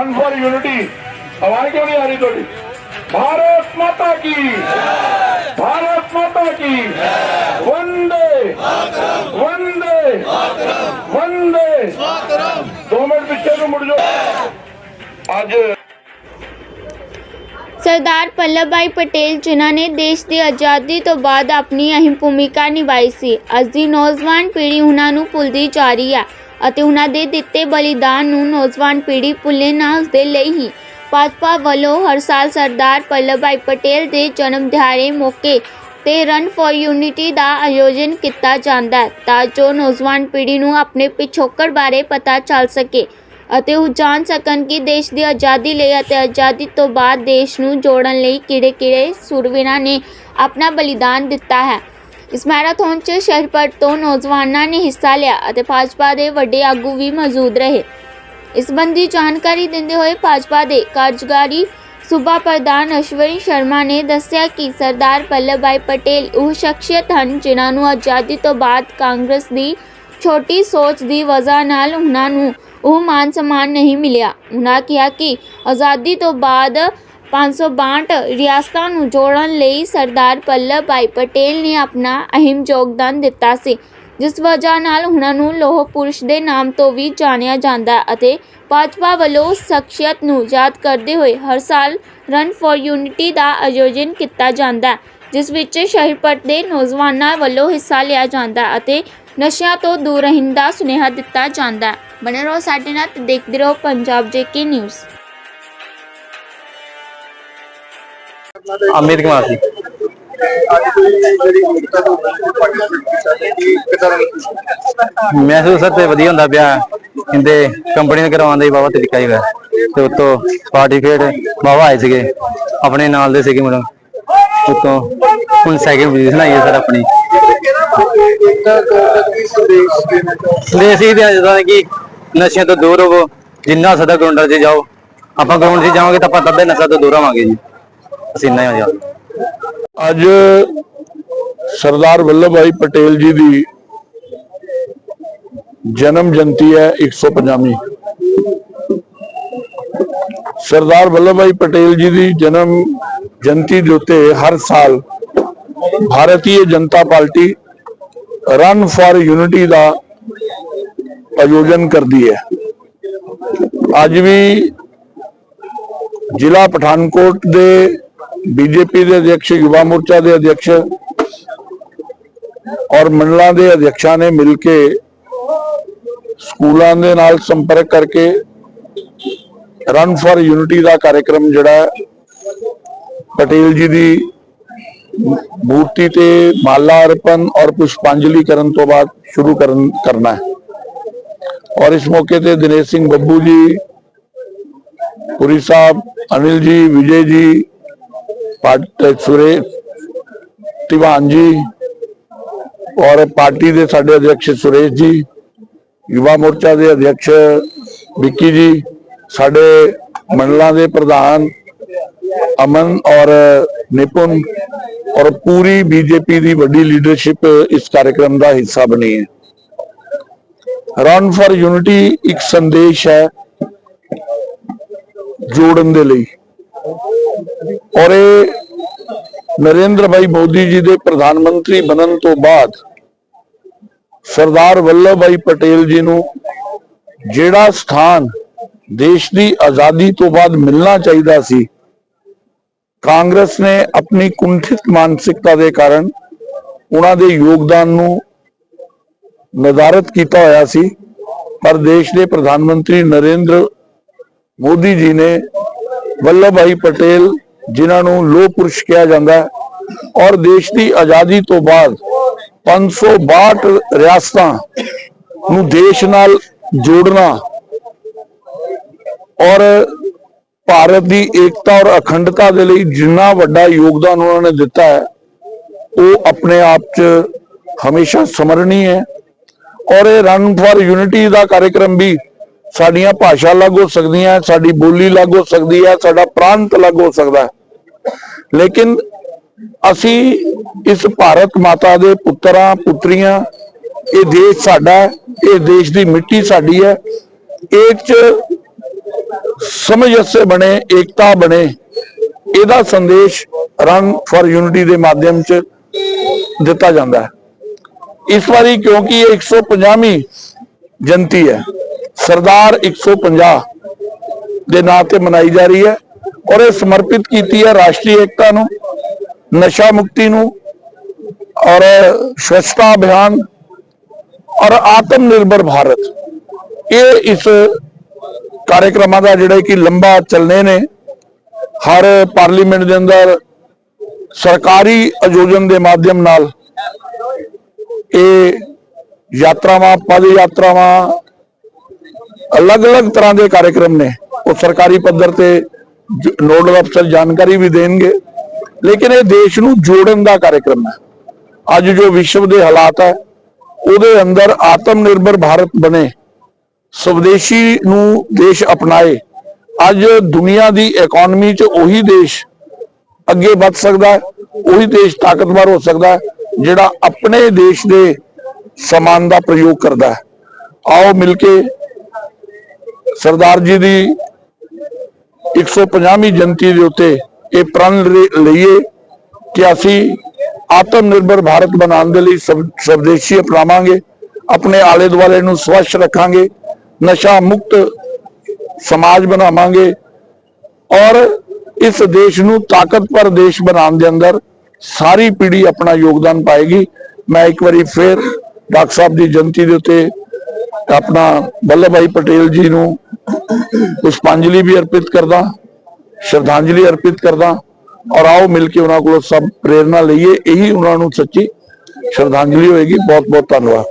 Run for unity आवाज क्यों नहीं आ रही थोड़ी? भारत माता की। भारत माता की। वंदे। वंदे। वंदे। दो मिनट पीछे को मुड़ जाओ। ਅੱਜ ਸਰਦਾਰ ਪੱਲਭਭਾਈ ਪਟੇਲ ਜਿਨ੍ਹਾਂ ਨੇ ਦੇਸ਼ ਦੀ ਆਜ਼ਾਦੀ ਤੋਂ ਬਾਅਦ ਆਪਣੀ ਅਹਿਮ ਭੂਮਿਕਾ ਨਿਭਾਈ ਸੀ ਅੱਜ ਦੀ ਨੌਜਵਾਨ ਪੀੜ੍ਹੀ ਉਹਨਾਂ ਨੂੰ ਭੁੱਲਦੀ ਜਾ ਰਹੀ ਹੈ ਅਤੇ ਉਹਨਾਂ ਦੇ ਦਿੱਤੇ ਬਲੀਦਾਨ ਨੂੰ ਨੌਜਵਾਨ ਪੀੜ੍ਹੀ ਭੁੱਲੇ ਨਾ ਉਸਦੇ ਲਈ ਹੀ ਭਾਜਪਾ ਵੱਲੋਂ ਹਰ ਸਾਲ ਸਰਦਾਰ ਪੱਲਭ ਭਾਈ ਪਟੇਲ ਦੇ ਜਨਮ ਦਿਹਾੜੇ ਮੌਕੇ ਤੇ ਰਨ ਫॉर ਯੂਨਿਟੀ ਦਾ ਆਯੋਜਨ ਕੀਤਾ ਜਾਂਦਾ ਹੈ ਤਾਂ ਜੋ ਨੌਜਵਾਨ ਪੀੜ੍ਹੀ ਨੂੰ ਆਪਣੇ ਪਿਛੋਕੜ ਬਾਰੇ ਪਤਾ ਚੱਲ ਸਕੇ ਅਤੇ ਉਹ ਜਾਣ ਸਕਣ ਕਿ ਦੇਸ਼ ਦੀ ਆਜ਼ਾਦੀ ਲਈ ਅਤੇ ਆਜ਼ਾਦੀ ਤੋਂ ਬਾਅਦ ਦੇਸ਼ ਨੂੰ ਜੋੜਨ ਲਈ ਕਿਹੜੇ-ਕਿਹੜੇ ਸੂਰਵੀਰਾਂ ਨੇ ਆਪਣਾ ਬਲੀਦਾਨ ਦਿੱਤਾ ਹੈ। ਇਸ ਮੈਰਾਥਨ 'ਚ ਸ਼ਹਿਰ ਭਰ ਤੋਂ ਨੌਜਵਾਨਾਂ ਨੇ ਹਿੱਸਾ ਲਿਆ ਅਤੇ ਭਾਜਪਾ ਦੇ ਵੱਡੇ ਆਗੂ ਵੀ ਮੌਜੂਦ ਰਹੇ। ਇਸ ਸੰਬੰਧੀ ਜਾਣਕਾਰੀ ਦਿੰਦੇ ਹੋਏ ਭਾਜਪਾ ਦੇ ਕਾਰਜਕਾਰੀ ਸੂਬਾ ਪ੍ਰਧਾਨ ਅਸ਼ਵਨੀ ਸ਼ਰਮਾ ਨੇ ਦੱਸਿਆ ਕਿ ਸਰਦਾਰ ਪੱਲਭ ਭਾਈ ਪਟੇਲ ਉਹ ਸ਼ਖਸੀਅਤ ਹਨ ਜਿਨ੍ਹਾਂ ਨੂੰ ਆਜ਼ਾਦੀ ਤੋਂ ਬਾਅਦ ਕਾਂਗਰਸ ਦੀ ਛੋਟੀ ਸੋਚ ਦੀ ਵਜ੍ਹਾ ਨਾਲ ਉਹਨਾਂ ਨੂੰ ਉਹ ਮਾਨ ਸਨਮਾਨ ਨਹੀਂ ਮਿਲਿਆ। ਉਹਨਾਂ ਕਿਹਾ ਕਿ ਆਜ਼ਾਦੀ ਤੋਂ ਬਾਅਦ 562 ਰਿਆਸਤਾਂ ਨੂੰ ਜੋੜਨ ਲਈ ਸਰਦਾਰ ਪੱਲਭ ਭਾਈ ਪਟੇਲ ਨੇ ਆਪਣਾ ਅਹਿਮ ਯੋਗਦਾਨ ਦਿੱਤਾ ਸੀ, ਜਿਸ ਵਜ੍ਹਾ ਨਾਲ ਉਹਨਾਂ ਨੂੰ ਲੋਹ ਪੁਰਸ਼ ਦੇ ਨਾਮ ਤੋਂ ਵੀ ਜਾਣਿਆ ਜਾਂਦਾ ਅਤੇ ਭਾਜਪਾ ਵੱਲੋਂ ਸ਼ਖਸੀਅਤ ਨੂੰ ਯਾਦ ਕਰਦੇ ਹੋਏ ਹਰ ਸਾਲ ਰਨ ਫॉर ਯੂਨਿਟੀ ਦਾ ਆਯੋਜਨ ਕੀਤਾ ਜਾਂਦਾ, ਜਿਸ ਵਿੱਚ ਸ਼ਹਿਰ ਭਰ ਦੇ ਨੌਜਵਾਨਾਂ ਵੱਲੋਂ ਹਿੱਸਾ ਲਿਆ ਜਾਂਦਾ ਅਤੇ ਨਸ਼ਿਆਂ ਤੋਂ ਦੂਰ ਰਹਿਣ ਦਾ ਸੁਨੇਹਾ ਦਿੱਤਾ ਜਾਂਦਾ। ਬਣੇ ਰਹੋ ਸਾਡੇ ਨਾਲ ਤੇ ਦੇਖਦੇ ਰਹੋ ਪੰਜਾਬ ਜੇਕੇ ਨਿਊਜ਼। ਅਮਿਤ ਕੁਮਾਰ ਜੀ। ਅੱਜ ਤੇ ਮਹਿਸੂਸ ਤੇ ਵਧੀਆ ਹੁੰਦਾ ਪਿਆ। ਕਹਿੰਦੇ ਕੰਪਨੀ ਨੇ ਕਰਵਾਉਣ ਦਾ ਹੀ ਬਾਬਾ ਤਰੀਕਾ ਹੀ ਹੋਇਆ ਤੇ ਉਤੋਂ ਸਰਟੀਫਿਕੇਟ ਬਾਬਾ ਆਏ ਸੀਗੇ। ਆਪਣੇ ਨਾਲ ਦੇ ਸੀਗੇ ਮੈਨੂੰ ਉਤੋਂ ਹੁਣ ਸੈਕਿੰਡ ਪੋਜੀਸ਼ਨ ਆਈ ਹੈ ਸਰ ਆਪਣੀ। ਇੱਕ ਦੇ ਜਦੋਂ ਕਿ ਨਸ਼ਿਆਂ ਤੋਂ ਦੂਰ ਹੋਵੋ ਜਿੰਨਾ ਸਦਾ ਗਰਾਊਂਡਾਂ 'ਚ ਜਾਓ। ਆਪਾਂ ਗਰਾਊਂਡ 'ਚ ਜਾਵਾਂਗੇ ਤਾਂ ਆਪਾਂ ਤੱਦੇ ਨਸ਼ਾ ਤੋਂ ਦੂਰ ਆਵਾਂਗੇ ਜੀ। ਅਸੀਂ ਹੀ ਹੋ ਜਾ। ਅੱਜ ਸਰਦਾਰ ਵੱਲਭ ਭਾਈ ਪਟੇਲ ਜੀ ਦੀ ਜਨਮ ਜਯੰਤੀ ਹੈ 150ਵੀਂ ਸਰਦਾਰ ਵੱਲਭ ਭਾਈ ਪਟੇਲ ਜੀ ਦੀ ਜਨਮ ਜਯੰਤੀ ਦੇ ਉੱਤੇ ਹਰ ਸਾਲ Bharatiya Janata party run for unity ਦਾ ਆਯੋਜਨ ਕਰਦੀ ਹੈ। ਅੱਜ ਵੀ ਜ਼ਿਲ੍ਹਾ ਪਠਾਨਕੋਟ ਦੇ ਬੀਜੇਪੀ ਦੇ ਅਧਿਕਸ਼ ਯੁਵਾ ਮੋਰਚਾ ਦੇ ਅਧਿਕਸ਼ ਔਰ ਮੰਡਲਾਂ ਦੇ ਅਧਿਕਸ਼ਾਂ ਨੇ ਮਿਲ ਕੇ ਸਕੂਲਾਂ ਦੇ ਨਾਲ ਸੰਪਰਕ ਕਰਕੇ ਰਨ ਫॉर ਯੂਨਿਟੀ ਦਾ ਕਾਰਜਕ੍ਰਮ ਜਿਹੜਾ ਪਟੇਲ ਜੀ ਦੀ ਮੂਰਤੀ ਤੇ ਮਾਲਾ ਅਰਪਣ ਔਰ ਪੁਸ਼ਪਾਂਜਲੀ ਕਰਨ ਤੋਂ ਬਾਅਦ ਸ਼ੁਰੂ ਕਰਨ, ਕਰਨਾ ਹੈ। ਔਰ ਇਸ ਮੌਕੇ ਤੇ ਦਿਨੇਸ਼ ਸਿੰਘ ਬੱਬੂ ਜੀ, ਪੁਰੀ ਸਾਹਿਬ, ਅਨਿਲ ਜੀ, ਵਿਜੇ ਜੀ ਪਾਟ ਸੁਰੇ ਤਿਵਾਨ ਜੀ ਔਰ ਪਾਰਟੀ ਦੇ ਸਾਡੇ ਅਧਿਕਸ਼ ਸੁਰੇਸ਼ ਜੀ, ਯੁਵਾ ਮੋਰਚਾ ਦੇ ਅਧਿਕਸ਼ ਵਿੱਕੀ ਜੀ, ਸਾਡੇ ਮੰਡਲਾਂ ਦੇ ਪ੍ਰਧਾਨ ਅਮਨ ਔਰ ਨਿਪੁੰਨ ਔਰ ਪੂਰੀ ਬੀਜੇਪੀ ਦੀ ਵੱਡੀ ਲੀਡਰਸ਼ਿਪ ਇਸ ਕਾਰਜਕ੍ਰਮ ਦਾ ਹਿੱਸਾ ਬਣੀ ਹੈ। ਰਨ ਫਾਰ ਯੂਨਿਟੀ ਇੱਕ ਸੰਦੇਸ਼ ਹੈ ਜੋੜਨ ਦੇ ਲਈ। ਔਰ ਇਹ ਨਰਿੰਦਰ ਭਾਈ ਮੋਦੀ ਜੀ ਦੇ ਪ੍ਰਧਾਨ ਮੰਤਰੀ ਬਣਨ ਤੋਂ ਬਾਅਦ ਸਰਦਾਰ ਵੱਲਭ ਭਾਈ ਪਟੇਲ ਜੀ ਨੂੰ ਜਿਹੜਾ ਸਥਾਨ ਦੇਸ਼ ਦੀ ਆਜ਼ਾਦੀ ਤੋਂ ਬਾਅਦ ਮਿਲਣਾ ਚਾਹੀਦਾ ਸੀ, ਕਾਂਗਰਸ ਨੇ ਆਪਣੀ ਕੁੰਠਿਤ ਮਾਨਸਿਕਤਾ ਦੇ ਕਾਰਨ ਉਹਨਾਂ ਦੇ ਯੋਗਦਾਨ ਨੂੰ ਨਿਰਧਾਰਤ ਕੀਤਾ ਹੋਇਆ ਸੀ, ਪਰ ਦੇਸ਼ ਦੇ ਪ੍ਰਧਾਨ ਮੰਤਰੀ ਨਰਿੰਦਰ ਮੋਦੀ ਜੀ ਨੇ ਵੱਲਭ ਭਾਈ ਪਟੇਲ ਜਿਨ੍ਹਾਂ ਨੂੰ ਲੋਹ ਪੁਰਸ਼ ਕਿਹਾ ਜਾਂਦਾ ਹੈ ਔਰ ਦੇਸ਼ ਦੀ ਆਜ਼ਾਦੀ ਤੋਂ ਬਾਅਦ 562 ਰਿਆਸਤਾਂ ਨੂੰ ਦੇਸ਼ ਨਾਲ ਜੋੜਨਾ ਔਰ ਭਾਰਤ ਦੀ ਏਕਤਾ ਔਰ ਅਖੰਡਤਾ ਦੇ ਲਈ ਜਿੰਨਾ ਵੱਡਾ ਯੋਗਦਾਨ ਉਹਨਾਂ ਨੇ ਦਿੱਤਾ ਹੈ, ਉਹ ਆਪਣੇ ਆਪ 'ਚ ਹਮੇਸ਼ਾ ਸਮਰਨੀ ਹੈ। ਔਰ ਇਹ ਰਨ ਫਾਰ ਯੂਨਿਟੀ ਦਾ ਕਾਰਜਕ੍ਰਮ ਵੀ ਸਾਡੀਆਂ ਭਾਸ਼ਾ ਅਲੱਗ ਹੋ ਸਕਦੀਆਂ, ਸਾਡੀ ਬੋਲੀ ਅਲੱਗ ਹੋ ਸਕਦੀ ਹੈ ਸਾਡਾ ਪ੍ਰਾਂਤ ਅਲੱਗ ਹੋ ਸਕਦਾ। ਹੈ ਲੇਕਿਨ ਅਸੀਂ ਇਸ ਭਾਰਤ ਮਾਤਾ ਦੇ ਪੁੱਤਰਾਂ, ਪੁੱਤਰੀਆਂ, ਇਹ ਦੇਸ਼ ਸਾਡਾ ਹੈ, ਇਹ ਦੇਸ਼ ਦੀ ਮਿੱਟੀ ਸਾਡੀ ਹੈ, ਇਹ ਚ ਸਮਝ ਅਸੇ ਬਣੇ, ਏਕਤਾ ਬਣੇ, ਇਹਦਾ ਸੰਦੇਸ਼ ਰਨ ਫॉर ਯੂਨਿਟੀ ਦੇ ਮਾਧਿਅਮ ਚ ਦਿੱਤਾ ਜਾਂਦਾ ਹੈ। ਇਸ ਵਾਰੀ ਕਿਉਂਕਿ ਇਹ 150ਵੀਂ ਜਨਤੀ ਹੈ ਸਰਦਾਰ 150 ਦੇ ਨਾਂ ਤੇ ਮਨਾਈ ਜਾ ਰਹੀ ਹੈ ਔਰ ਇਹ ਸਮਰਪਿਤ ਕੀਤੀ ਹੈ ਰਾਸ਼ਟਰੀ ਏਕਤਾ ਨੂੰ, ਨਸ਼ਾ ਮੁਕਤੀ ਨੂੰ ਔਰ ਸਵੱਛਤਾ ਅਭਿਆਨ ਔਰ ਆਤਮ ਨਿਰਭਰ ਭਾਰਤ। ਇਹ ਇਸ ਕਾਰਜਕ੍ਰਮਾਂ ਦਾ ਜਿਹੜਾ ਕਿ ਲੰਬਾ ਚੱਲਣੇ ਨੇ, ਹਰ ਪਾਰਲੀਮੈਂਟ ਦੇ ਅੰਦਰ, ਸਰਕਾਰੀ ਆਯੋਜਨ ਦੇ ਮਾਧਿਅਮ ਨਾਲ ਇਹ ਯਾਤਰਾਵਾਂ, ਪਦ ਯਾਤਰਾਵਾਂ ਅਲੱਗ-ਅਲੱਗ ਤਰ੍ਹਾਂ ਦੇ ਕਾਰਜਕ੍ਰਮ ਨੇ। ਉਹ ਸਰਕਾਰੀ ਪੱਧਰ ਤੇ ਨੋਡਲ ਅਫਸਰ ਜਾਣਕਾਰੀ ਵੀ ਦੇਣਗੇ। ਲੇਕਿਨ ਇਹ ਦੇਸ਼ ਨੂੰ ਜੋੜਨ ਦਾ ਕਾਰਜਕ੍ਰਮ ਹੈ। ਅੱਜ ਜੋ ਵਿਸ਼ਵ ਦੇ ਹਾਲਾਤ ਹੈ, ਉਹਦੇ ਅੰਦਰ ਆਤਮ ਨਿਰਭਰ ਭਾਰਤ ਬਣੇ। ਸਵਦੇਸ਼ੀ ਨੂੰ ਦੇਸ਼ ਅਪਣਾਏ। ਅੱਜ ਦੁਨੀਆ ਦੀ ਇਕਨੋਮੀ 'ਚ ਉਹੀ ਦੇਸ਼ ਅੱਗੇ ਵੱਧ ਸਕਦਾ ਉਹੀ ਦੇਸ਼ ਤਾਕਤਵਰ ਹੋ ਸਕਦਾ ਜਿਹੜਾ ਆਪਣੇ ਦੇਸ਼ ਦੇ ਸਮਾਨ ਦਾ ਪ੍ਰਯੋਗ ਕਰਦਾ ਹੈ। ਆਓ ਮਿਲ ਕੇ ਸਰਦਾਰ ਜੀ ਦੀ 150ਵੀਂ ਜਨਤੀ ਦੇ ਉੱਤੇ ਇਹ ਪ੍ਰਣ ਲਈਏ ਕਿ ਅਸੀਂ ਆਤਮ ਨਿਰਭਰ ਭਾਰਤ ਬਣਾਉਣ ਦੇ ਲਈ ਸਵਦੇਸ਼ੀ ਅਪਣਾਵਾਂਗੇ, ਆਪਣੇ ਆਲੇ ਦੁਆਲੇ ਨੂੰ ਸਵੱਛ ਰੱਖਾਂਗੇ, ਨਸ਼ਾ ਮੁਕਤ ਸਮਾਜ ਬਣਾਵਾਂਗੇ ਔਰ ਇਸ ਦੇਸ਼ ਨੂੰ ਤਾਕਤਵਰ ਦੇਸ਼ ਬਣਾਉਣ ਦੇ ਅੰਦਰ ਸਾਰੀ ਪੀੜ੍ਹੀ ਆਪਣਾ ਯੋਗਦਾਨ ਪਾਏਗੀ। ਮੈਂ ਇੱਕ ਵਾਰੀ ਫੇਰ ਡਾਕਟਰ ਸਾਹਿਬ ਦੀ ਜਨਤੀ ਦੇ ਉੱਤੇ ਆਪਣਾ ਵੱਲਭ ਭਾਈ ਪਟੇਲ ਜੀ ਨੂੰ ਪੁਸ਼ਪਾਂਜਲੀ ਵੀ ਅਰਪਿਤ ਕਰਦਾ, ਸ਼ਰਧਾਂਜਲੀ ਅਰਪਿਤ ਕਰਦਾ ਔਰ ਆਓ ਮਿਲ ਕੇ ਉਹਨਾਂ ਕੋਲੋਂ ਸਭ ਪ੍ਰੇਰਣਾ ਲਈਏ। ਇਹੀ ਉਹਨਾਂ ਨੂੰ ਸੱਚੀ ਸ਼ਰਧਾਂਜਲੀ ਹੋਏਗੀ। ਬਹੁਤ ਬਹੁਤ ਧੰਨਵਾਦ।